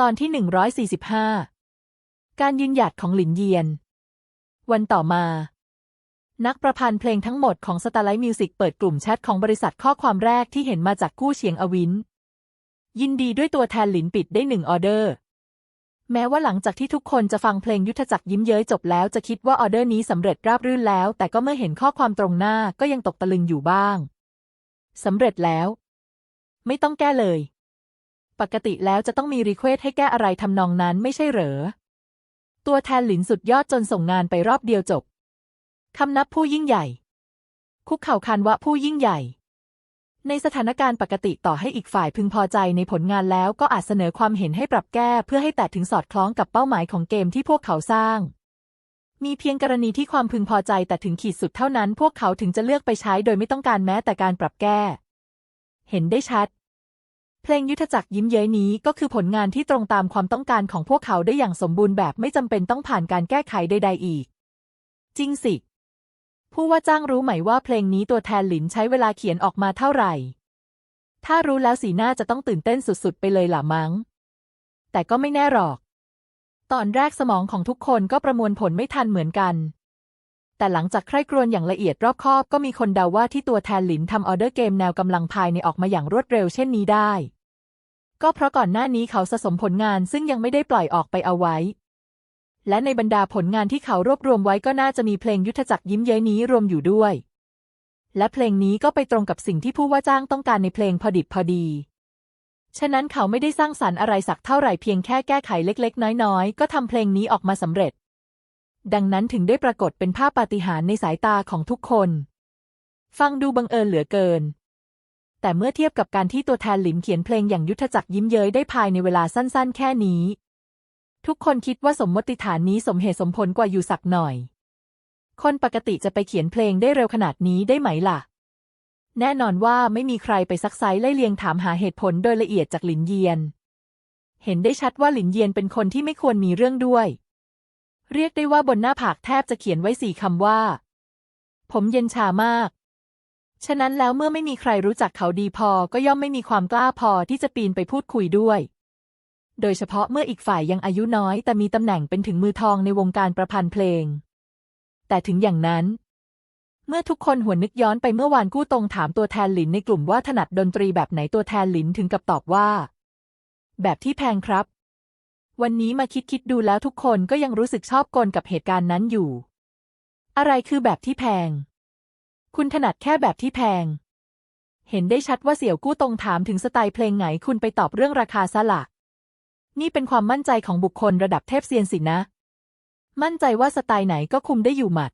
ตอนที่ 145 การยืนหยัดของหลินเยียน วันต่อมา นักประพันธ์เพลงทั้งหมดของ Starlight Music เปิดกลุ่มแชทของบริษัทข้อความแรกที่เห็นมาจากกู้เฉียงอวิน ยินดีด้วยตัวแทนหลินปิดได้หนึ่งออเดอร์ แม้ว่าหลังจากที่ทุกคนจะฟังเพลงยุทธจักรยิ้มเย้ยจบแล้วจะคิดว่าออเดอร์นี้สำเร็จราบรื่นแล้ว แต่ก็เมื่อเห็นข้อความตรงหน้าก็ยังตกตะลึงอยู่บ้างสำเร็จแล้ว ไม่ต้องแก้เลย ปกติแล้วจะต้องมีรีเควสให้แก้อะไรทำนองนั้นไม่ใช่เหรอ ตัวแทนหลินสุดยอดจนส่งงานไปรอบเดียวจบ คำนับผู้ยิ่งใหญ่ คุกเข่าคานวะผู้ยิ่งใหญ่ ในสถานการณ์ปกติต่อให้อีกฝ่ายพึงพอใจในผลงานแล้วก็อาจเสนอความเห็นให้ปรับแก้เพื่อให้แตะถึงสอดคล้องกับเป้าหมายของเกมที่พวกเขาสร้าง มีเพียงกรณีที่ความพึงพอใจแต่ถึงขีดสุดเท่านั้น พวกเขาถึงจะเลือกไปใช้โดยไม่ต้องการแม้แต่การปรับแก้ เห็นได้ชัด เพลงยุทธจักรยิ้มเย้ยนี้ก็คือผลงานที่ตรงตามความต้องการของพวกเขาได้อย่างสมบูรณ์แบบไม่จำเป็นต้องผ่านการแก้ไขใด ๆ อีก จริงสิ ผู้ว่าจ้างรู้ไหมว่าเพลงนี้ตัวแทนหลินใช้เวลาเขียนออกมาเท่าไหร่ ถ้ารู้แล้วสีหน้าจะต้องตื่นเต้นสุดๆ ไปเลยหล่ะมั้ง แต่ก็ไม่แน่หรอก ตอนแรกสมองของทุกคนก็ประมวลผลไม่ทันเหมือนกัน แต่หลังจากใคร่ครวญอย่างละเอียดรอบคอบก็มีคนเดาว่าที่ตัวแทนหลินทำออเดอร์เกมแนวกำลังภายในออกมาอย่างรวดเร็วเช่นนี้ได้ ก็เพราะก่อนหน้านี้เขาสะสมผลงานซึ่งยังไม่ได้ปล่อยออกไปเอาไว้ และในบรรดาผลงานที่เขารวบรวมไว้ก็น่าจะมีเพลงยุทธจักรยิ้มเย้ยนี้รวมอยู่ด้วย และเพลงนี้ก็ไปตรงกับสิ่งที่ผู้ว่าจ้างต้องการในเพลงพอดิบพอดี ฉะนั้นเขาไม่ได้สร้างสรรค์อะไรสักเท่าไหร่เพียงแค่แก้ไขเล็ก ๆ น้อยๆ ก็ทำเพลงนี้ออกมาสำเร็จ ดังนั้นถึงได้ปรากฏเป็นภาพปาฏิหาริย์ในสายตาของทุกคน ฟังดูบังเอิญเหลือเกิน แต่เมื่อเทียบกับการที่ตัวแทนหลินเขียนเพลงอย่างยุทธจักรยิ้มเย้ยได้ภายในเวลาสั้นๆ แค่นี้ ทุกคนคิดว่าสมมติฐานนี้สมเหตุสมผลกว่าอยู่สักหน่อย คนปกติจะไปเขียนเพลงได้เร็วขนาดนี้ได้ไหมล่ะ แน่นอนว่าไม่มีใครไปซักไซไล่เลียงถามหาเหตุผลโดยละเอียดจากหลินเยียน เห็นได้ชัดว่าหลินเยียนเป็นคนที่ไม่ควรมีเรื่องด้วย เรียกได้ว่าบนหน้าผากแทบจะเขียนไว้สี่คำว่า ผมเย็นชามาก ฉะนั้นแล้วเมื่อไม่มีใครรู้จักเขาดีพอก็ย่อมไม่มีความกล้าพอที่จะปีนไปพูดคุยด้วย โดยเฉพาะเมื่ออีกฝ่ายยังอายุน้อย แต่มีตำแหน่งเป็นถึงมือทองในวงการประพันธ์เพลง แต่ถึงอย่างนั้น เมื่อทุกคนหัวนนึกย้อนไปเมื่อวานกู้ตรงถามตัวแทนหลินในกลุ่มว่าถนัดดนตรีแบบไหนตัวแทนหลินถึงกับตอบว่า แบบที่แพงครับ วันนี้มาคิดคิดดูแล้วทุกคนก็ยังรู้สึกชอบกลกับเหตุการณ์นั้นอยู่ อะไรคือแบบที่แพง คุณถนัดแค่แบบที่แพง เห็นได้ชัดว่าเสี่ยวกู้ตรงถามถึงสไตล์เพลงไหนคุณไปตอบเรื่องราคาซะละนี่เป็นความมั่นใจของบุคคลระดับเทพเซียนสินะ มั่นใจว่าสไตล์ไหนก็คุมได้อยู่หมัด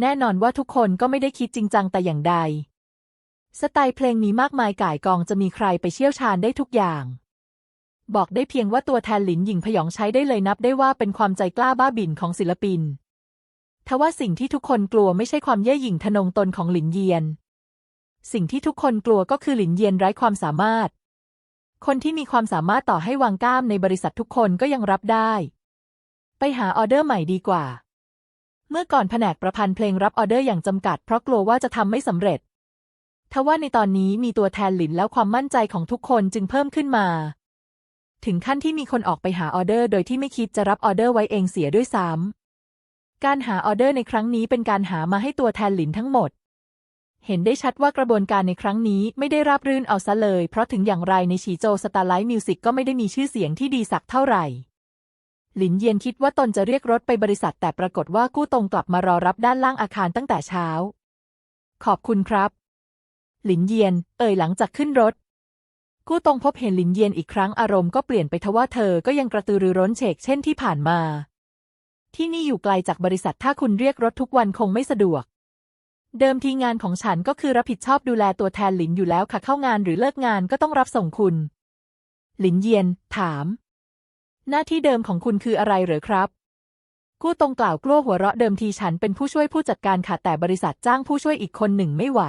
แน่นอนว่าทุกคนก็ไม่ได้คิดจริงจังแต่อย่างใด สไตล์เพลงมีมากมายก่ายกองจะมีใครไปเชี่ยวชาญได้ทุกอย่าง บอกได้เพียงว่าตัวแทนหลินหญิงพยองใช้ได้เลยนับได้ว่าเป็นความใจกล้าบ้าบิ่นของศิลปิน ทว่าสิ่งที่ทุกคนกลัวไม่ใช่ความเย่หยิ่งทะนงตนของหลินเยียน สิ่งที่ทุกคนกลัวก็คือหลินเยียนไร้ความสามารถ คนที่มีความสามารถต่อให้วางกล้ามในบริษัททุกคนก็ยังรับได้ ไปหาออเดอร์ใหม่ดีกว่า เมื่อก่อนแผนกประพันธ์เพลงรับออเดอร์อย่างจำกัด เพราะกลัวว่าจะทำไม่สำเร็จทว่าในตอนนี้มีตัวแทนหลินแล้วความมั่นใจของทุกคนจึงเพิ่มขึ้นมา ถึงขั้นที่มีคนออกไปหาออเดอร์ โดยที่ไม่คิดจะรับออเดอร์ไว้เองเสียด้วยซ้ำ การหาออเดอร์ในครั้งนี้เป็นการหามาให้ตัวแทนหลินทั้งหมด เห็นได้ชัดว่ากระบวนการในครั้งนี้ไม่ได้ราบรื่นเอาซะเลย เพราะถึงอย่างไรในฉีโจสตาร์ไลท์มิวสิกก็ไม่ได้มีชื่อเสียงที่ดีสักเท่าไหร่หลินเยียนคิดว่าตนจะเรียกรถไปบริษัทแต่ปรากฏว่ากู้ตรงกลับมารอรับด้านล่างอาคารตั้งแต่เช้า ขอบคุณครับ หลินเยียน เอ่ยหลังจากขึ้นรถ กู้ตรงพบเห็นหลินเยียนอีกครั้งอารมณ์ก็เปลี่ยนไปทว่าเธอก็ยังกระตือรือร้นเฉกเช่นที่ผ่านมา ที่นี่อยู่ไกลจากบริษัทถ้าคุณเรียกรถทุกวันคงไม่สะดวก เดิมทีงานของฉันก็คือรับผิดชอบดูแลตัวแทนหลินอยู่แล้วค่ะเข้างานหรือเลิกงานก็ต้องรับส่งคุณ หลินเยียน ถาม หน้าที่เดิมของคุณคืออะไรเหรอครับกู้ตรงกล่าวกลัวหัวเราะเดิมทีฉันเป็นผู้ช่วยผู้จัดการค่ะแต่บริษัทจ้างผู้ช่วยอีกคนหนึ่งไม่ไหว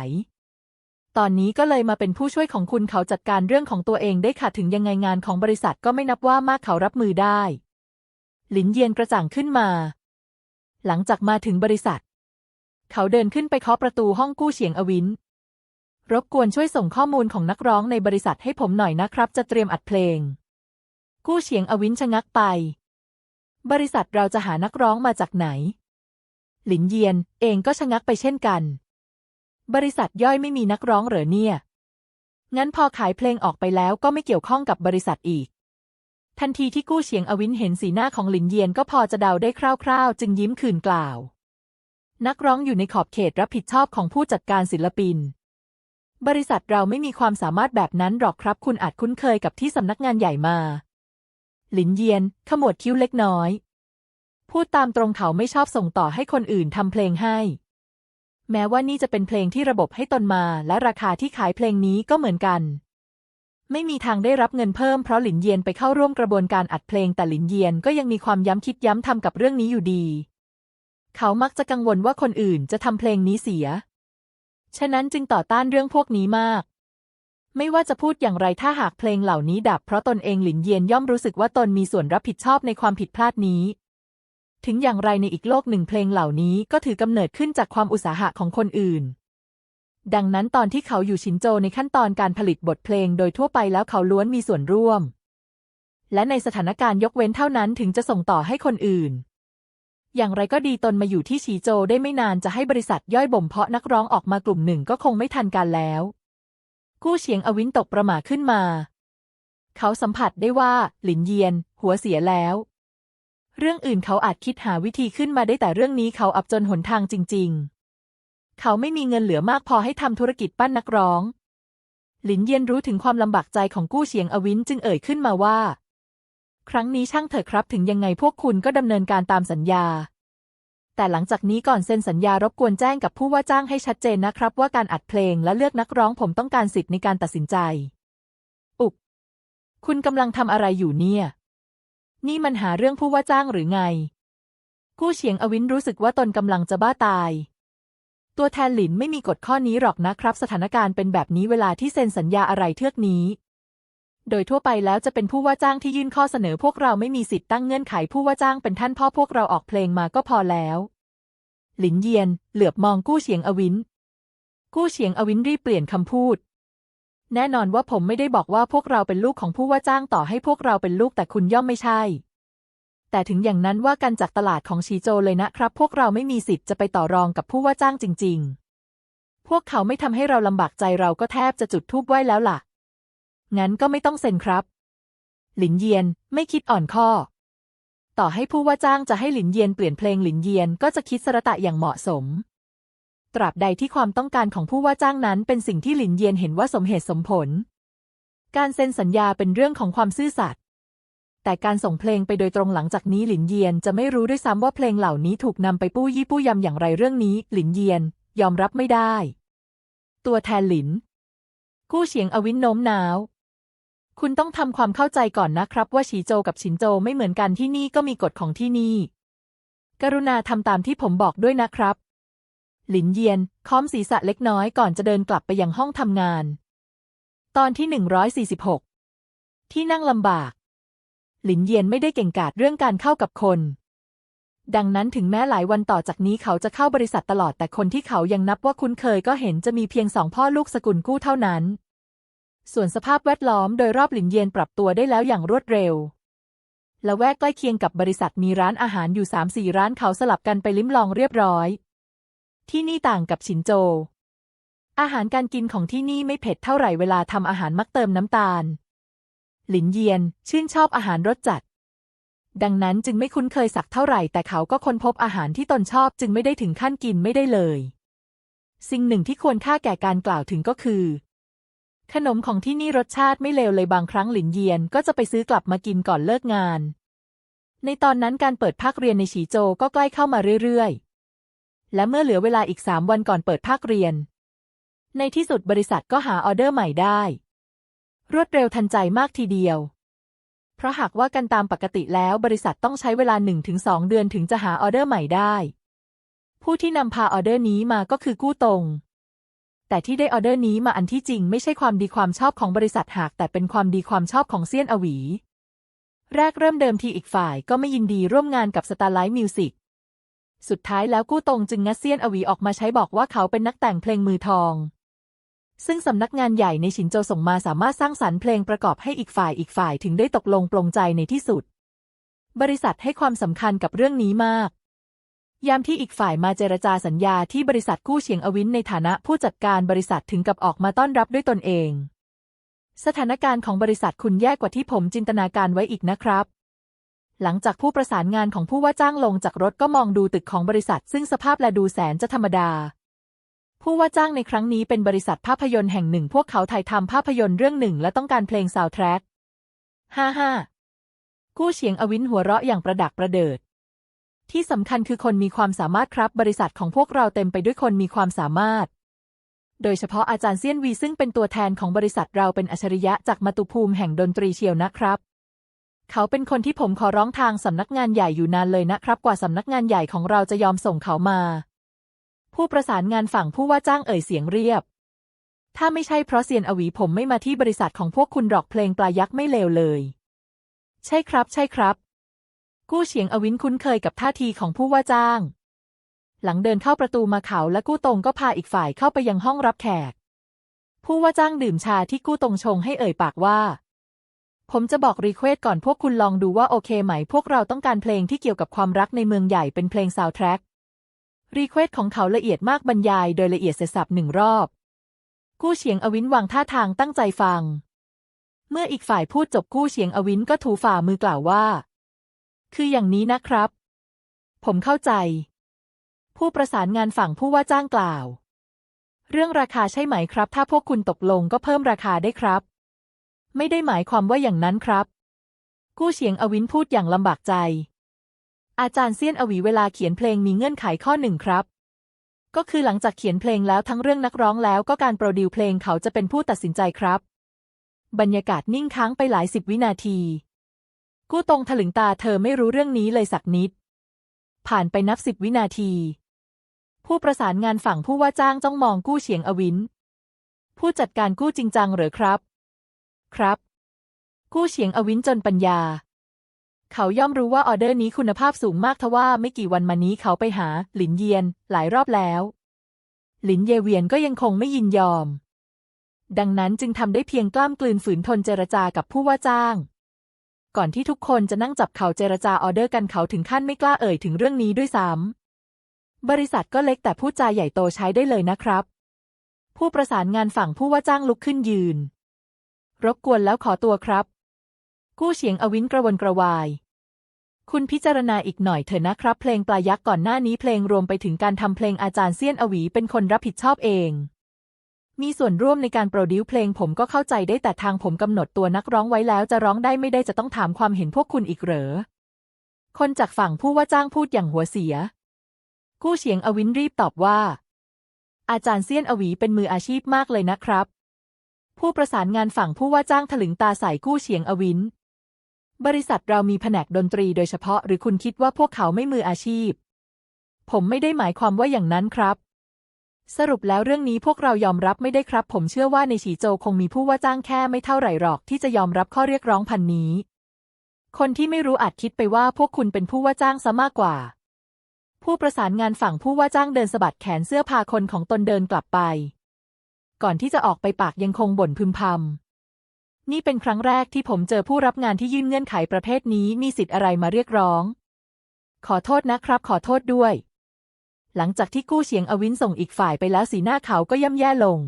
ตอนนี้ก็เลยมาเป็นผู้ช่วยของคุณเขาจัดการเรื่องของตัวเองได้ค่ะถึงยังไงงานของบริษัทก็ไม่นับว่ามากเขารับมือได้ หลินเยียนกระจ่างขึ้นมา หลังจากมาถึงบริษัท เขาเดินขึ้นไปเคาะประตูห้องกู้เฉียงอวิน รบกวนช่วยส่งข้อมูลของนักร้องในบริษัทให้ผมหน่อยนะครับ จะเตรียมอัดเพลง กู้เฉียงอวินชะงักไป บริษัทเราจะหานักร้องมาจากไหน หลินเยียนเองก็ชะงักไปเช่นกัน บริษัทย่อยไม่มีนักร้องเหรอเนี่ย งั้นพอขายเพลงออกไปแล้วก็ไม่เกี่ยวข้องกับบริษัทอีก ทันทีที่กู้เฉียงอวินเห็นสีหน้าของหลินเยียนก็พอจะเดาได้คร่าวๆ จึงยิ้มคืนกล่าว นักร้องอยู่ในขอบเขตรับผิดชอบของผู้จัดการศิลปิน บริษัทเราไม่มีความสามารถแบบนั้นหรอกครับ คุณอาจคุ้นเคยกับที่สำนักงานใหญ่มา หลินเยียน ขมวดคิ้วเล็กน้อย พูดตามตรงเขาไม่ชอบส่งต่อให้คนอื่นทำเพลงให้ แม้ว่านี่จะเป็นเพลงที่ระบบให้ตนมา และราคาที่ขายเพลงนี้ก็เหมือนกัน ไม่มีทางได้รับเงินเพิ่มเพราะหลินเยียนไปเข้าร่วมกระบวนการอัดเพลงแต่หลินเยียนก็ยังมีความย้ำคิดย้ำทำกับเรื่องนี้อยู่ดี เขามักจะกังวลว่าคนอื่นจะทำเพลงนี้เสีย ฉะนั้นจึงต่อต้านเรื่องพวกนี้มาก ไม่ว่าจะพูดอย่างไรถ้าหากเพลงเหล่านี้ดับ เพราะตนเองหลินเยียนย่อมรู้สึกว่าตนมีส่วนรับผิดชอบในความผิดพลาดนี้ ถึงอย่างไรในอีกโลกหนึ่งเพลงเหล่านี้ก็ถือกำเนิดขึ้นจากความอุตสาหะของคนอื่น ดังนั้นตอนที่เขาอยู่ชินโจในขั้นตอนการผลิตบทเพลงโดยทั่วไปแล้วเขาล้วนมีส่วนร่วม และในสถานการณ์ยกเว้นเท่านั้นถึงจะส่งต่อให้คนอื่น อย่างไรก็ดีตนมาอยู่ที่ฉีโจได้ไม่นานจะให้บริษัทย่อยบ่มเพาะนักร้องออกมากลุ่มหนึ่งก็คงไม่ทันการแล้วกู้เฉียงอวินตกประหม่าขึ้นมา เขาสัมผัสได้ว่าหลินเยียน หัวเสียแล้ว เรื่องอื่นเขาอาจคิดหาวิธีขึ้นมาได้แต่เรื่องนี้เขาอับจนหนทางจริง ๆ เขาไม่มีเงินเหลือมากพอให้ทำธุรกิจปั้นนักร้อง หลินเยียนรู้ถึงความลำบากใจของกู้เฉียงอวินจึงเอ่ยขึ้นมาว่า ครั้งนี้ช่างเถอะครับถึงยังไงพวกคุณก็ดำเนินการตามสัญญา แต่หลังจากนี้ก่อนเซ็นสัญญารบกวนแจ้งกับผู้ว่าจ้างให้ชัดเจนนะครับ ว่าการอัดเพลงและเลือกนักร้องผมต้องการสิทธิ์ในการตัดสินใจ อุกคุณกำลังทำอะไรอยู่เนี่ย นี่มันหาเรื่องผู้ว่าจ้างหรือไงกู้เฉียงอวินรู้สึกว่าตนกำลังจะบ้าตาย ตัวแทนหลินไม่มีกฎข้อนี้หรอกนะครับ สถานการณ์เป็นแบบนี้เวลาที่เซ็นสัญญาอะไรเทือกนี้ โดยทั่วไปแล้วจะเป็นผู้ว่าจ้างที่ยื่นข้อเสนอพวกเราไม่มีสิทธิ์ตั้งเงื่อนไขผู้ว่าจ้างเป็นท่านพ่อพวกเราออกเพลงมาก็พอแล้ว หลินเยียน เหลือบมองกู้เฉียงอวินกู้เฉียงอวินรีบเปลี่ยนคำพูด แน่นอนว่าผมไม่ได้บอกว่าพวกเราเป็นลูกของผู้ว่าจ้างต่อให้พวกเราเป็นลูกแต่คุณย่อมไม่ใช่ แต่ถึงอย่างนั้นว่ากันจากตลาดของชีโจเลยนะครับ พวกเราไม่มีสิทธิ์จะไปต่อรองกับผู้ว่าจ้างจริง ๆ พวกเขาไม่ทำให้เราลำบากใจเราก็แทบจะจุดธูปไหว้แล้วล่ะ งั้นก็ไม่ต้องเซ็นครับ หลินเยียนไม่คิดอ่อนข้อ ต่อให้ผู้ว่าจ้างจะให้หลินเยียนเปลี่ยนเพลงหลินเยียนก็จะคิดสระตะอย่างเหมาะสม ตราบใดที่ความต้องการของผู้ว่าจ้างนั้นเป็นสิ่งที่หลินเยียนเห็นว่าสมเหตุสมผล การเซ็นสัญญาเป็นเรื่องของความซื่อสัตย์ แต่การส่งเพลงไปโดยตรงหลังจากนี้หลินเยียนจะไม่รู้ด้วยซ้ำว่าเพลงเหล่านี้ถูกนำไปปู้ยี่ปู้ยำอย่างไรเรื่องนี้ หลินเยียน ยอมรับไม่ได้ ตัวแทนหลิน กู้เฉียงอวินโน้มน้าว คุณต้องทำความเข้าใจก่อนนะครับ ว่าฉีโจกับฉินโจไม่เหมือนกันที่นี่ก็มีกฎของที่นี่ กรุณาทำตามที่ผมบอกด้วยนะครับ หลินเยียนค้อมศีรษะเล็กน้อยก่อนจะเดินกลับไปยังห้องทำงาน ตอนที่หนึ่งร้อยสี่สิบหกที่นั่งลำบาก หลินเยียนไม่ได้เก่งกาจเรื่องการเข้ากับคน ดังนั้นถึงแม้หลายวันต่อจากนี้เขาจะเข้าบริษัทตลอดแต่คนที่เขายังนับว่าคุ้นเคยก็เห็นจะมีเพียงสองพ่อลูกสกุลกู้เท่านั้น ส่วนสภาพแวดล้อมโดยรอบหลินเยียนปรับตัวได้แล้วอย่างรวดเร็วและแวกใกล้เคียงกับบริษัทมีร้านอาหารอยู่สามสี่ร้านเขาสลับกันไปลิ้มลองเรียบร้อย ที่นี่ต่างกับฉินโจ อาหารการกินของที่นี่ไม่เผ็ดเท่าไหร่เวลาทำอาหารมักเติมน้ำตาล หลินเยียน ชื่นชอบอาหารรสจัด ดังนั้นจึงไม่คุ้นเคยสักเท่าไหร่ แต่เขาก็ค้นพบอาหารที่ตนชอบจึงไม่ได้ถึงขั้นกินไม่ได้เลย สิ่งหนึ่งที่ควรค่าแก่การกล่าวถึงก็คือ ขนมของที่นี่รสชาติไม่เลวเลยบางครั้งหลินเยียนก็จะไปซื้อกลับมากินก่อนเลิกงาน ในตอนนั้นการเปิดภาคเรียนในฉีโจก็ใกล้เข้ามาเรื่อยๆ และเมื่อเหลือเวลาอีกสามวันก่อนเปิดภาคเรียน ในที่สุดบริษัทก็หาออเดอร์ใหม่ได้ รวดเร็วทันใจมากทีเดียว เพราะหากว่ากันตามปกติแล้วบริษัทต้องใช้เวลา 1-2 เดือนถึงจะหาออเดอร์ใหม่ได้ ผู้ที่นำพาออเดอร์นี้มาก็คือกู้ตรง แต่ที่ได้ออเดอร์นี้มาอันที่จริงไม่ใช่ความดีความชอบของบริษัทหาก แต่เป็นความดีความชอบของเซียนอวี แรกเริ่มเดิมทีอีกฝ่ายก็ไม่ยินดีร่วมงานกับสตาร์ไลท์มิวสิกสุดท้ายแล้วกู้ตรงจึงงัดเซียนอวีออกมาใช้บอกว่าเขาเป็นนักแต่งเพลงมือทอง ซึ่งสำนักงานใหญ่ในชินโจส่งมาสามารถสร้างสรรค์เพลงประกอบให้อีกฝ่ายอีกฝ่ายถึงได้ตกลงปลงใจในที่สุด บริษัทให้ความสำคัญกับเรื่องนี้มาก ยามที่อีกฝ่ายมาเจรจาสัญญาที่บริษัทกู้เฉียงอวินในฐานะผู้จัดการบริษัทถึงกับออกมาต้อนรับด้วยตนเอง สถานการณ์ของบริษัทคุณแย่กว่าที่ผมจินตนาการไว้อีกนะครับหลังจากผู้ประสานงานของผู้ว่าจ้างลงจากรถก็มองดูตึกของบริษัท ซึ่งสภาพและดูแสนจะธรรมดา ผู้ว่าจ้างในครั้งนี้เป็นบริษัทภาพยนตร์แห่งหนึ่ง พวกเขาถ่ายทำภาพยนตร์เรื่องหนึ่ง และต้องการเพลงซาวด์แทร็กฮ่าฮ่ากู้เฉียงอวินหัวเราะอย่างประดักประเดิด ที่สำคัญคือคนมีความสามารถครับบริษัทของพวกเราเต็มไปด้วยคนมีความสามารถ โดยเฉพาะอาจารย์เซียนวีซึ่งเป็นตัวแทนของบริษัทเราเป็นอัจฉริยะจากมาตุภูมิแห่งดนตรีเชียวนะครับ เขาเป็นคนที่ผมขอร้องทางสำนักงานใหญ่อยู่นานเลยนะครับ กว่าสำนักงานใหญ่ของเราจะยอมส่งเขามา ผู้ประสานงานฝั่งผู้ว่าจ้างเอ่ยเสียงเรียบ ถ้าไม่ใช่เพราะเซียนอวีผมไม่มาที่บริษัทของพวกคุณหรอกเพลงปลายักษ์ไม่เลวเลย ใช่ครับ ใช่ครับ กู้เฉียงอวินคุ้นเคยกับท่าทีของผู้ว่าจ้าง หลังเดินเข้าประตูมาเขาและกู้ตรงก็พาอีกฝ่ายเข้าไปยังห้องรับแขก ผู้ว่าจ้างดื่มชาที่กู้ตรงชงให้เอ่ยปากว่าผมจะบอกรีเควสก่อนพวกคุณลองดูว่าโอเคไหม พวกเราต้องการเพลงที่เกี่ยวกับความรักในเมืองใหญ่เป็นเพลงซาวด์แทร็ก รีเควสของเขาละเอียดมากบรรยายโดยละเอียดเสร็จสับหนึ่งรอบ กู้เฉียงอวินวางท่าทางตั้งใจฟัง เมื่ออีกฝ่ายพูดจบกู้เฉียงอวินก็ถูฝ่ามือกล่าวว่า คืออย่างนี้นะครับ ผมเข้าใจ ผู้ประสานงานฝั่งผู้ว่าจ้างกล่าว เรื่องราคาใช่ไหมครับ ถ้าพวกคุณตกลงก็เพิ่มราคาได้ครับ ไม่ได้หมายความว่าอย่างนั้นครับ กู้เฉียงอวินพูดอย่างลำบากใจ อาจารย์เซียนอวีเวลาเขียนเพลงมีเงื่อนไขข้อหนึ่งครับ ก็คือหลังจากเขียนเพลงแล้วทั้งเรื่องนักร้องแล้วก็การโปรดิวเพลงเขาจะเป็นผู้ตัดสินใจครับ บรรยากาศนิ่งค้างไปหลายสิบวินาที กู้ตรงถลึงตาเธอไม่รู้เรื่องนี้เลยสักนิด ผ่านไปนับสิบวินาที ผู้ประสานงานฝั่งผู้ว่าจ้างจ้องมองกู้เฉียงอวิน ผู้จัดการกู้จริงจังเหรอครับ ครับ กู้เฉียงอวินจนปัญญา เขาย่อมรู้ว่าออเดอร์นี้คุณภาพสูงมากทว่าไม่กี่วันมานี้เขาไปหา หลินเยียน หลายรอบแล้ว หลินเยเวียนก็ยังคงไม่ยินยอม ดังนั้นจึงทำได้เพียงกล้ามกลืนฝืนทนเจรจากับผู้ว่าจ้าง ก่อนที่ทุกคนจะนั่งจับเขาเจรจาออเดอร์กันเขาถึงขั้นไม่กล้าเอ่ยถึงเรื่องนี้ด้วยซ้ำบริษัทก็เล็กแต่พูดจาใหญ่โตใช้ได้เลยนะครับ ผู้ประสานงานฝั่งผู้ว่าจ้างลุกขึ้นยืน รบกวนแล้วขอตัวครับ กู้เฉียงอวินกระวนกระวาย คุณพิจารณาอีกหน่อยเถอะนะครับ เพลงปลายักษ์ก่อนหน้านี้เพลงรวมไปถึงการทำเพลงอาจารย์เซียนอวีเป็นคนรับผิดชอบเอง มีส่วนร่วมในการโปรดิวเพลงผมก็เข้าใจได้แต่ทางผมกำหนดตัวนักร้องไว้แล้วจะร้องได้ไม่ได้จะต้องถามความเห็นพวกคุณอีกเหรอ คนจากฝั่งผู้ว่าจ้างพูดอย่างหัวเสีย กู้เฉียงอวินรีบตอบว่า อาจารย์เซียนอวีเป็นมืออาชีพมากเลยนะครับผู้ประสานงานฝั่งผู้ว่าจ้างถลึงตาใส่กู้เฉียงอวิน บริษัทเรามีแผนกดนตรีโดยเฉพาะ หรือคุณคิดว่าพวกเขาไม่มืออาชีพ ผมไม่ได้หมายความว่าอย่างนั้นครับ สรุปแล้วเรื่องนี้พวกเรายอมรับไม่ได้ครับ ผมเชื่อว่าในฉีโจคงมีผู้ว่าจ้างแค่ไม่เท่าไหร่หรอก ที่จะยอมรับข้อเรียกร้องพันนี้ คนที่ไม่รู้อาจคิดไปว่าพวกคุณเป็นผู้ว่าจ้างซะมากกว่า ผู้ประสานงานฝั่งผู้ว่าจ้างเดินสะบัดแขนเสื้อพาคนของตนเดินกลับไป ก่อนที่จะออกไปปากยังคงบ่นพึมพำ นี่เป็นครั้งแรกที่ผมเจอผู้รับงานที่ยื่นเงื่อนไขประเภทนี้มีสิทธิ์อะไรมาเรียกร้อง ขอโทษนะครับ ขอโทษด้วย หลังจากที่กู้เฉียงอวินส่งอีกฝ่ายไปแล้วสีหน้าเขาก็ย่ำแย่ลง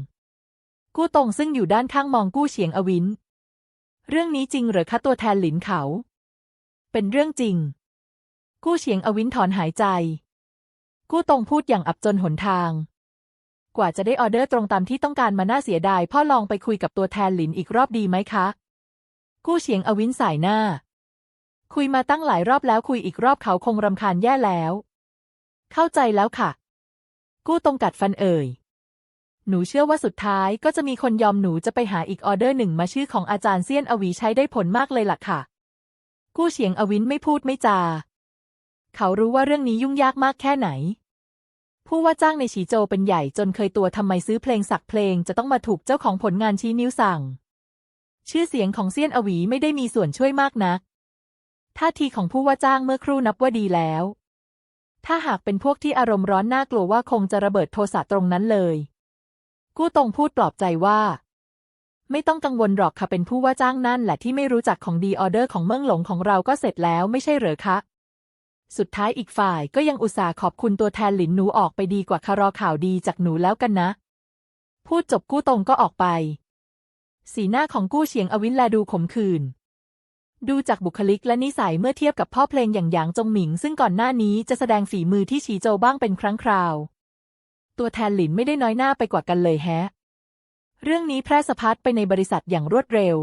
กู้ตรงซึ่งอยู่ด้านข้างมองกู้เฉียงอวิน เรื่องนี้จริงหรือคะตัวแทนหลินเขา เป็นเรื่องจริง กู้เฉียงอวินถอนหายใจ กู้ตรงพูดอย่างอับจนหนทาง กว่าจะได้ออเดอร์ตรงตามที่ต้องการมาน่าเสียดาย พ่อลองไปคุยกับตัวแทนหลินอีกรอบดีไหมคะ กู้เฉียงอวินสายหน้า คุยมาตั้งหลายรอบแล้วคุยอีกรอบเขาคงรำคาญแย่แล้ว เข้าใจแล้วค่ะ กู้ตรงกัดฟันเอ่ย หนูเชื่อว่าสุดท้ายก็จะมีคนยอมหนูจะไปหาอีกออเดอร์หนึ่งมาชื่อของอาจารย์เซียนอวีใช้ได้ผลมากเลยล่ะค่ะ กู้เฉียงอวินไม่พูดไม่จา เขารู้ว่าเรื่องนี้ยุ่งยากมากแค่ไหน ผู้ว่าจ้างในฉีโจเป็นใหญ่จนเคยตัวทำไมซื้อเพลงสักเพลงจะต้องมาถูกเจ้าของผลงานชี้นิ้วสั่ง ชื่อเสียงของเซียนอวีไม่ได้มีส่วนช่วยมากนัก ท่าทีของผู้ว่าจ้างเมื่อครู่นับว่าดีแล้ว ถ้าหากเป็นพวกที่อารมณ์ร้อนน่ากลัวว่าคงจะระเบิดโทสะตรงนั้นเลย กู้ตรงพูดปลอบใจว่า ไม่ต้องกังวลหรอกค่ะเป็นผู้ว่าจ้างนั่นแหละที่ไม่รู้จักของดีออเดอร์ของเมืองหลงของเราก็เสร็จแล้วไม่ใช่เหรอคะ สุดท้ายอีกฝ่ายก็ยังอุตส่าห์ขอบคุณตัวแทนหลินหนูออกไปดีกว่าคารอข่าวดีจากหนูแล้วกันนะ พูดจบกู้ตรงก็ออกไป สีหน้าของกู้เฉียงอวินแลดูขมขื่นดูจากบุคลิกและนิสัยเมื่อเทียบกับพ่อเพลงอย่างหยางจงหมิง ซึ่งก่อนหน้านี้จะแสดงฝีมือที่ฉีโจบ้างเป็นครั้งคราว ตัวแทนหลินไม่ได้น้อยหน้าไปกว่ากันเลยแฮะ เรื่องนี้แพร่สะพัดไปในบริษัทอย่างรวดเร็ว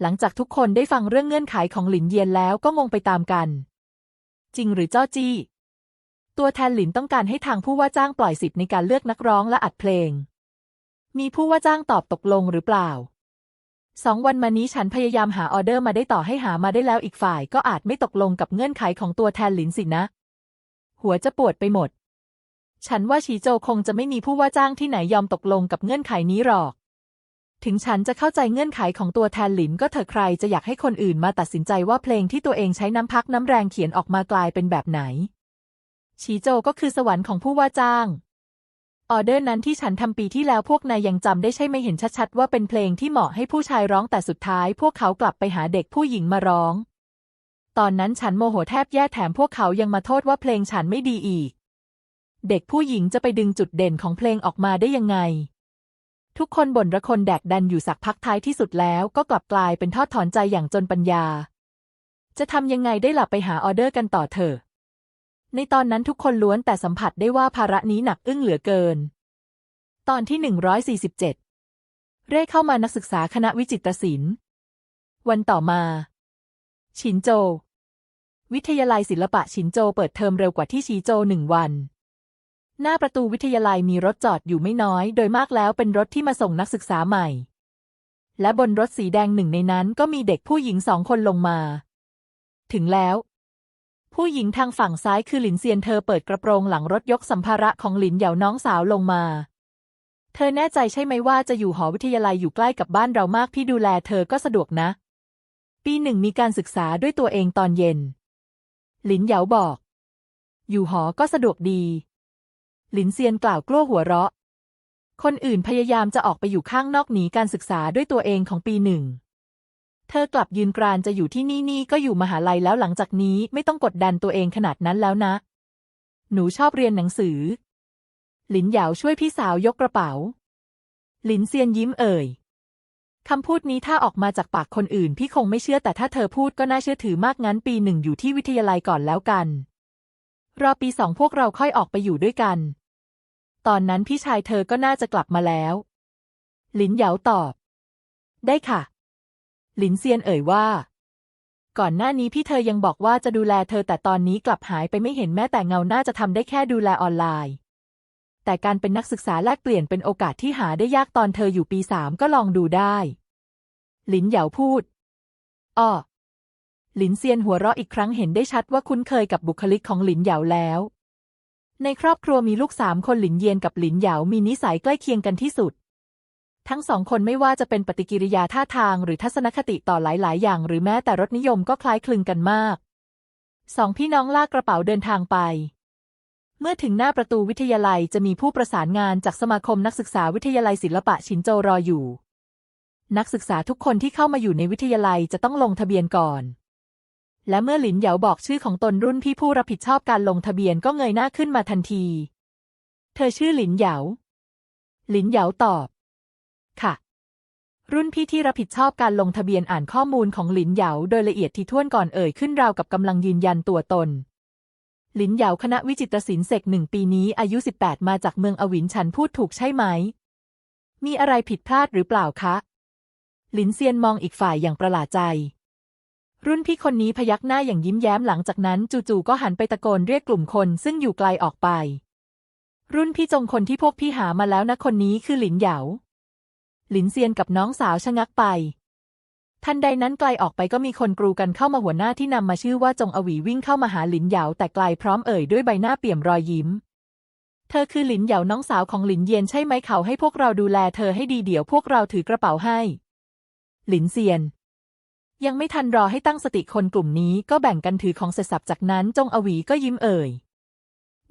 หลังจากทุกคนได้ฟังเรื่องเงื่อนไขของหลินเยียนแล้วก็งงไปตามกัน จริงหรือจ้อจี้ ตัวแทนหลินต้องการให้ทางผู้ว่าจ้างปล่อยสิทธิ์ในการเลือกนักร้องและอัดเพลง มีผู้ว่าจ้างตอบตกลงหรือเปล่าสองวันมานี้ฉันพยายามหาออเดอร์มาได้ต่อให้หามาได้แล้วอีกฝ่ายก็อาจไม่ตกลงกับเงื่อนไขของตัวแทนหลินสินะ หัวจะปวดไปหมด ฉันว่าฉีโจคงจะไม่มีผู้ว่าจ้างที่ไหนยอมตกลงกับเงื่อนไขนี้หรอก ถึงฉันจะเข้าใจเงื่อนไขของตัวแทนหลินก็เถอะใครจะอยากให้คนอื่นมาตัดสินใจว่าเพลงที่ตัวเองใช้น้ำพักน้ำแรงเขียนออกมากลายเป็นแบบไหนฉีโจก็คือสวรรค์ของผู้ว่าจ้าง ออเดอร์นั้นที่ฉันทำปีที่แล้วพวกนายยังจำได้ใช่ไหมเห็นชัดๆว่าเป็นเพลงที่เหมาะให้ผู้ชายร้องแต่สุดท้าย พวกเขากลับไปหาเด็กผู้หญิงมาร้อง ตอนนั้นฉันโมโหแทบแย่แถมพวกเขายังมาโทษว่าเพลงฉันไม่ดีอีก เด็กผู้หญิงจะไปดึงจุดเด่นของเพลงออกมาได้ยังไง ทุกคนบ่นระคนแดกดันอยู่สักพักท้ายที่สุดแล้วก็กลับกลายเป็นทอดถอนใจอย่างจนปัญญา จะทำยังไงได้หลับไปหาออเดอร์กันต่อเถอะ ในตอนนั้นทุกคนล้วนแต่สัมผัสได้ว่าภาระนี้หนักอึ้งเหลือเกิน ตอนที่ 147 เร่เข้ามานักศึกษาคณะวิจิตรศิลป์ วันต่อมา ชินโจ วิทยาลัยศิลปะชินโจเปิดเทอมเร็วกว่าที่ชีโจหนึ่งวัน หน้าประตูวิทยาลัยมีรถจอดอยู่ไม่น้อย โดยมากแล้วเป็นรถที่มาส่งนักศึกษาใหม่ และบนรถสีแดงหนึ่งในนั้นก็มีเด็กผู้หญิงสองคนลงมา ถึงแล้ว ผู้หญิงทางฝั่งซ้ายคือหลินเซียนเธอเปิดกระโปรงหลังรถยกสัมภาระของหลินเหยาน้องสาวลงมา เธอแน่ใจใช่ไหมว่าจะอยู่หอวิทยาลัยอยู่ใกล้กับบ้านเรามากพี่ดูแลเธอก็สะดวกนะ ปีหนึ่งมีการศึกษาด้วยตัวเองตอนเย็น หลินเหยาบอก อยู่หอก็สะดวกดี หลินเซียนกล่าวกลั้วหัวเราะ คนอื่นพยายามจะออกไปอยู่ข้างนอกหนีการศึกษาด้วยตัวเองของปีหนึ่ง เธอกลับยืนกรานจะอยู่ที่นี่นี่ก็อยู่มหาลัยแล้วหลังจากนี้ไม่ต้องกดดันตัวเองขนาดนั้นแล้วนะ หนูชอบเรียนหนังสือ หลินหยาวช่วยพี่สาวยกกระเป๋า หลินเซียนยิ้มเอ่ยคำพูดนี้ถ้าออกมาจากปากคนอื่นพี่คงไม่เชื่อแต่ถ้าเธอพูดก็น่าเชื่อถือมากงั้นปีหนึ่งอยู่ที่วิทยาลัยก่อนแล้วกัน รอปีสองพวกเราค่อยออกไปอยู่ด้วยกัน ตอนนั้นพี่ชายเธอก็น่าจะกลับมาแล้ว หลินเหยาตอบ ได้ค่ะ หลินเซียนเอ่ยว่า ก่อนหน้านี้พี่เธอยังบอกว่าจะดูแลเธอแต่ตอนนี้กลับหายไปไม่เห็นแม้แต่เงาน่าจะทำได้แค่ดูแลออนไลน์ แต่การเป็นนักศึกษาแลกเปลี่ยนเป็นโอกาสที่หาได้ยากตอนเธออยู่ปีสามก็ลองดูได้ หลินเหยาพูดอ้อหลินเซียนหัวเราะอีกครั้งเห็นได้ชัดว่าคุ้นเคยกับบุคลิกของหลินเหยาแล้ว ในครอบครัวมีลูกสามคนหลินเยียนกับหลินเหยามีนิสัยใกล้เคียงกันที่สุด ทั้งสองคนไม่ว่าจะเป็นปฏิกิริยาท่าทางหรือทัศนคติต่อหลาย ๆ อย่าง หรือแม้แต่รสนิยมก็คล้ายคลึงกันมาก สองพี่น้องลากกระเป๋าเดินทางไป เมื่อถึงหน้าประตูวิทยาลัยจะมีผู้ประสานงานจากสมาคมนักศึกษาวิทยาลัยศิลปะชินโจรออยู่ นักศึกษาทุกคนที่เข้ามาอยู่ในวิทยาลัยจะต้องลงทะเบียนก่อน และเมื่อหลินเหยาบอกชื่อของตนรุ่นพี่ผู้รับผิดชอบการลงทะเบียนก็เงยหน้าขึ้นมาทันที เธอชื่อหลินเหยา หลินเหยาตอบ ค่ะ รุ่นพี่ที่รับผิดชอบการลงทะเบียนอ่านข้อมูลของหลินเหยาโดยละเอียดที่ถ้วนก่อนเอ่ยขึ้นราวกับกำลังยืนยันตัวตน หลินเหยาคณะวิจิตรศิลป์เสกหนึ่งปีนี้อายุ 18 มาจากเมืองอวินฉันพูดถูกใช่ไหม มีอะไรผิดพลาดหรือเปล่าคะ หลินเซียนมองอีกฝ่ายอย่างประหลาดใจ รุ่นพี่คนนี้พยักหน้าอย่างยิ้มแย้มหลังจากนั้นจู่ๆก็หันไปตะโกนเรียกกลุ่มคนซึ่งอยู่ไกลออกไป รุ่นพี่จงคนที่พวกพี่หามาแล้วนะคนนี้คือหลินเหยา หลินเซียนกับน้องสาวชะงักไป ทันใดนั้นไกลออกไปก็มีคนกรูกันเข้ามาหัวหน้าที่นำมาชื่อว่าจงอวีวิ่งเข้ามาหาหลินเหยาแต่ไกลพร้อมเอ่ยด้วยใบหน้าเปี่ยมรอยยิ้ม เธอคือหลินเหยาน้องสาวของหลินเยียนใช่ไหมเขาให้พวกเราดูแลเธอให้ดีเดี๋ยวพวกเราถือกระเป๋าให้ หลินเซียน ยังไม่ทันรอให้ตั้งสติคนกลุ่มนี้ก็แบ่งกันถือของเสร็จสับจากนั้นจงอวีก็ยิ้มเอ่ย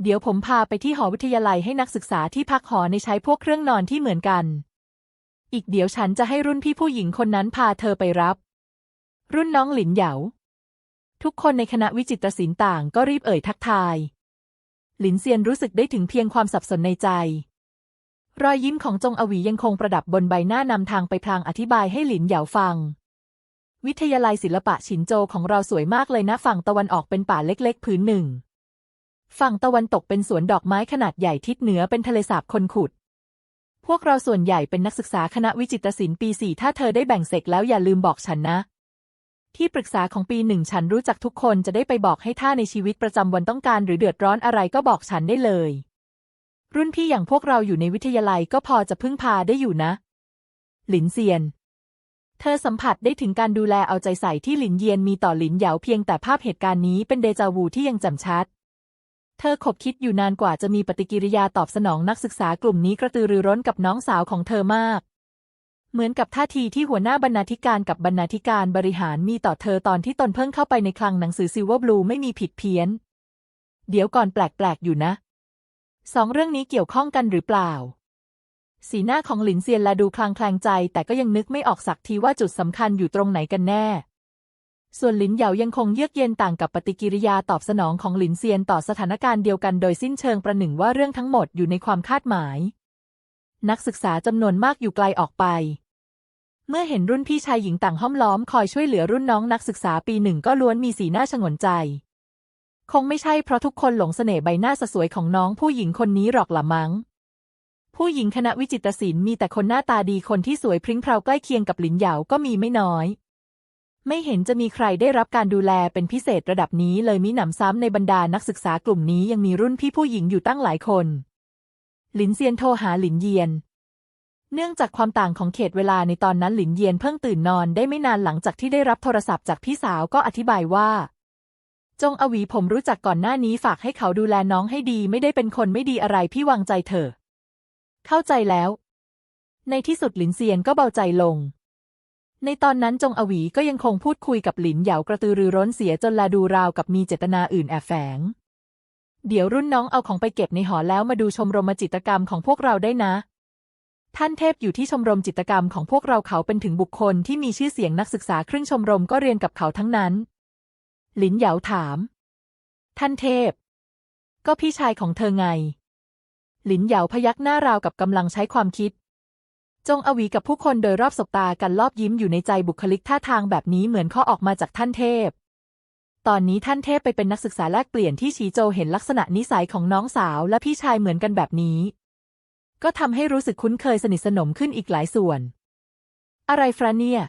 เดี๋ยวผมพาไปที่หอวิทยาลัยให้นักศึกษาที่พักหอในใช้พวกเครื่องนอนที่เหมือนกัน อีกเดี๋ยวฉันจะให้รุ่นพี่ผู้หญิงคนนั้นพาเธอไปรับ รุ่นน้องหลินเหยาทุกคนในคณะวิจิตรศิลป์ต่างก็รีบเอ่ยทักทาย หลินเซียนรู้สึกได้ถึงเพียงความสับสนในใจ รอยยิ้มของจงอวียังคงประดับบนใบหน้านำทางไปพลางอธิบายให้หลินเหยาฟัง วิทยาลัยศิลปะฉินโจของเราสวยมากเลยนะ ฝั่งตะวันออกเป็นป่าเล็กๆพื้นหนึ่ง ฝั่งตะวันตกเป็นสวนดอกไม้ขนาดใหญ่ทิศเหนือเป็นทะเลสาบคนขุด พวกเราส่วนใหญ่เป็นนักศึกษาคณะวิจิตรศิลป์ปีสี่ถ้าเธอได้แบ่งเสกแล้วอย่าลืมบอกฉันนะ ที่ปรึกษาของปีหนึ่งฉันรู้จักทุกคนจะได้ไปบอกให้ท่าในชีวิตประจำวันต้องการ หรือเดือดร้อนอะไรก็บอกฉันได้เลย รุ่นพี่อย่างพวกเราอยู่ในวิทยาลัยก็พอจะพึ่งพาได้อยู่นะ หลินเซียน เธอสัมผัสได้ถึงการดูแลเอาใจใส่ที่หลินเยียนมีต่อหลินเหยาเพียงแต่ภาพเหตุการณ์นี้เป็นเดจาวูที่ยังจำชัด เธอขบคิดอยู่นานกว่าจะมีปฏิกิริยาตอบสนองนักศึกษากลุ่มนี้กระตือรือร้นกับน้องสาวของเธอมาก เหมือนกับท่าทีที่หัวหน้าบรรณาธิการกับบรรณาธิการบริหารมีต่อเธอตอนที่ตนเพิ่งเข้าไปในคลังหนังสือซิลเวอร์บลูไม่มีผิดเพี้ยน เดี๋ยวก่อนแปลกๆอยู่นะ สองเรื่องนี้เกี่ยวข้องกันหรือเปล่า สีหน้าของหลินเซียนและดูคลางแคลงใจ แต่ก็ยังนึกไม่ออกสักทีว่าจุดสำคัญอยู่ตรงไหนกันแน่ ส่วนหลินเหยายังคงเยือกเย็นต่างกับปฏิกิริยาตอบสนองของหลินเซียนต่อสถานการณ์เดียวกันโดยสิ้นเชิงประหนึ่งว่าเรื่องทั้งหมดอยู่ในความคาดหมาย นักศึกษาจำนวนมากอยู่ไกลออกไป เมื่อเห็นรุ่นพี่ชายหญิงต่างห้อมล้อมคอยช่วยเหลือรุ่นน้องนักศึกษาปีหนึ่งก็ล้วนมีสีหน้าชงนใจ คงไม่ใช่เพราะทุกคนหลงเสน่ห์ใบหน้าสวยของน้องผู้หญิงคนนี้หรอกละมั้ง ผู้หญิงคณะวิจิตรศิลป์มีแต่คนหน้าตาดีคนที่สวยพริ้งเพราใกล้เคียงกับหลินเหยาก็มีไม่น้อย ไม่เห็นจะมีใครได้รับการดูแลเป็นพิเศษระดับนี้เลยมิหนำซ้ำในบรรดานักศึกษากลุ่มนี้ยังมีรุ่นพี่ผู้หญิงอยู่ตั้งหลายคน หลินเซียนโทรหาหลินเยียน เนื่องจากความต่างของเขตเวลาในตอนนั้นหลินเยียนเพิ่งตื่นนอนได้ไม่นานหลังจากที่ได้รับโทรศัพท์จากพี่สาวก็อธิบายว่า จงอวีผมรู้จักก่อนหน้านี้ฝากให้เขาดูแลน้องให้ดีไม่ได้เป็นคนไม่ดีอะไรพี่วางใจเถอะ เข้าใจแล้ว ในที่สุดหลินเซียนก็เบาใจลง ในตอนนั้นจงอวีก็ยังคงพูดคุยกับหลินเหยากระตือรือร้นเสียจนแลดูราวกับมีเจตนาอื่นแอบแฝง เดี๋ยวรุ่นน้องเอาของไปเก็บในหอแล้วมาดูชมรมจิตรกรรมของพวกเราได้นะ ท่านเทพอยู่ที่ชมรมจิตรกรรมของพวกเราเขาเป็นถึงบุคคลที่มีชื่อเสียงนักศึกษาครึ่งชมรมก็เรียนกับเขาทั้งนั้น หลินเหยาถาม ท่านเทพ ก็พี่ชายของเธอไง หลินเหยาพยักหน้าราวกับกำลังใช้ความคิด จงอวีกับผู้คนโดยรอบสบตากันรอบยิ้มอยู่ในใจบุคลิกท่าทางแบบนี้เหมือนข้อออกมาจากท่านเทพ ตอนนี้ท่านเทพไปเป็นนักศึกษาแลกเปลี่ยนที่ชีโจเห็นลักษณะนิสัยของน้องสาวและพี่ชายเหมือนกันแบบนี้ ก็ทำให้รู้สึกคุ้นเคยสนิทสนมขึ้นอีกหลายส่วน อะไรฟราเนี่ย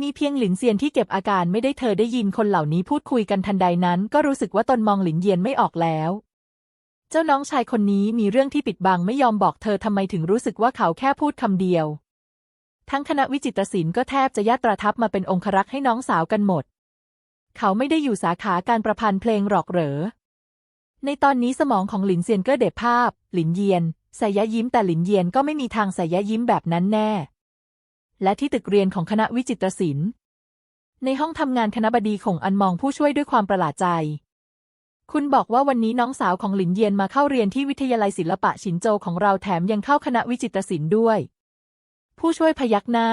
มีเพียงหลินเซียนที่เก็บอาการไม่ได้เธอได้ยินคนเหล่านี้พูดคุยกันทันใดนั้น ก็รู้สึกว่าตนมองหลินเยียนไม่ออกแล้ว เจ้าน้องชายคนนี้มีเรื่องที่ปิดบังไม่ยอมบอกเธอทำไมถึงรู้สึกว่าเขาแค่พูดคำเดียว ทั้งคณะวิจิตรศิลป์ก็แทบจะยาตราทับมาเป็นองครักษ์ให้น้องสาวกันหมด เขาไม่ได้อยู่สาขาการประพันธ์เพลงหรอกเหรอ ในตอนนี้สมองของหลินเซียนก็เด็บภาพ หลินเยียนใส่ยะยิ้มแต่หลินเยียนก็ไม่มีทางใส่ยะยิ้มแบบนั้นแน่ และที่ตึกเรียนของคณะวิจิตรศิลป์ในห้องทำงานคณะบดีคงอันมองผู้ช่วยด้วยความประหลาดใจ คุณบอกว่าวันนี้น้องสาวของหลินเยียนมาเข้าเรียนที่วิทยาลัยศิลปะฉินโจของเราแถมยังเข้าคณะวิจิตรศิลป์ด้วย ผู้ช่วยพยักหน้า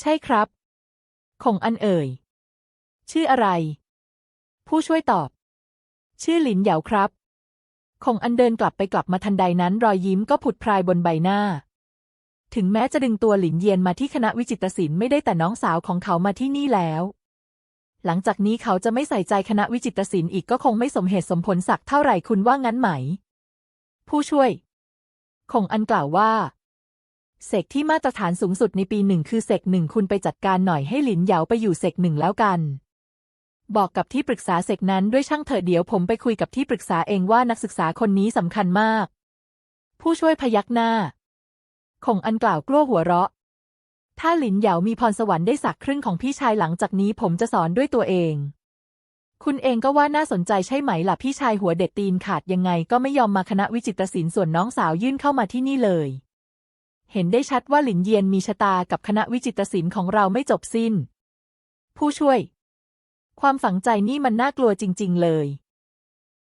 ใช่ครับคงอันเอ่ย ชื่ออะไร ผู้ช่วยตอบ ชื่อหลินเหยาครับคงอันเดินกลับไปกลับมาทันใดนั้นรอยยิ้มก็ผุดพรายบนใบหน้า ถึงแม้จะดึงตัวหลินเยียนมาที่คณะวิจิตรศิลป์ไม่ได้แต่น้องสาวของเขามาที่นี่แล้ว หลังจากนี้เขาจะไม่ใส่ใจคณะวิจิตรศิลป์อีกก็คงไม่สมเหตุสมผลสักเท่าไหร่คุณว่างั้นไหม ผู้ช่วย คงอันกล่าวว่า เสกที่มาตรฐานสูงสุดในปีหนึ่งคือเสกหนึ่งคุณไปจัดการหน่อยให้หลินเหยาไปอยู่เสกหนึ่งแล้วกัน บอกกับที่ปรึกษาเสกนั้นด้วยช่างเถิดเดี๋ยวผมไปคุยกับที่ปรึกษาเองว่านักศึกษาคนนี้สำคัญมาก ผู้ช่วยพยักหน้า คงอันกล่าวกลั้วหัวเราะ ถ้าหลินเหยามีพรสวรรค์ได้สักครึ่งของพี่ชายหลังจากนี้ผมจะสอนด้วยตัวเอง คุณเองก็ว่าน่าสนใจใช่ไหมล่ะพี่ชายหัวเด็ดตีนขาดยังไงก็ไม่ยอมมาคณะวิจิตรศิลป์ส่วนน้องสาวยื่นเข้ามาที่นี่เลย เห็นได้ชัดว่าหลินเยียนมีชะตากับคณะวิจิตรศิลป์ของเราไม่จบสิ้น ผู้ช่วย ความฝังใจนี่มันน่ากลัวจริง ๆ เลย